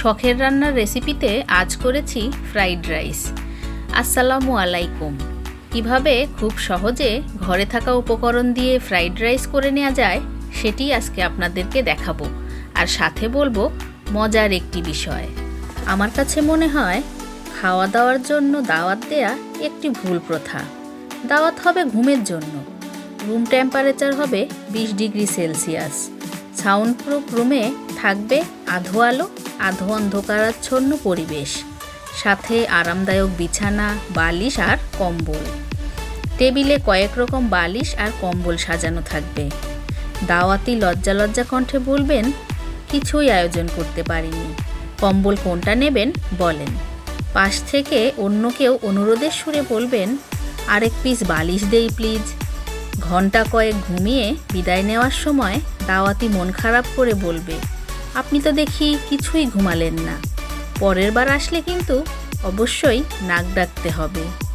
শখের রান্নার রেসিপিতে আজ করেছি ফ্রাইড রাইস আসসালামু আলাইকুম। কীভাবে খুব সহজে ঘরে থাকা উপকরণ দিয়ে ফ্রাইড রাইস করে নেওয়া যায়, সেটি আজকে আপনাদেরকে দেখাবো। আর সাথে বলব, মজার একটি বিষয়। আমার কাছে মনে হয়, খাওয়া দাওয়ার জন্য দাওয়াত দেয়া একটি ভুল প্রথা। দাওয়াত হবে ঘুমের জন্য। রুম টেম্পারেচার হবে বিশ ডিগ্রি সেলসিয়াস। সাউন্ড প্রুফ রুমে থাকবে আধো আলো, আধো অন্ধকারাচ্ছন্ন পরিবেশ, সাথে আরামদায়ক বিছানা, বালিশ আর কম্বল। টেবিলে কয়েক রকম বালিশ আর কম্বল সাজানো থাকবে। দাওয়াতি লজ্জা লজ্জা কণ্ঠে বলবেন, কিছুই আয়োজন করতে পারিনি। কম্বল কোনটা নেবেন বলেন। পাশ থেকে অন্য কেউ অনুরোধের সুরে বলবেন, আরেক পিস বালিশ দেই প্লিজ। ঘণ্টা কয়েক ঘুমিয়ে বিদায় নেওয়ার সময় দাওয়াতি মন খারাপ করে বলবে আপনি তো দেখি কিছুই ঘুমালেন না। পরের বার আসলে কিন্তু অবশ্যই নাক ডাকতে হবে।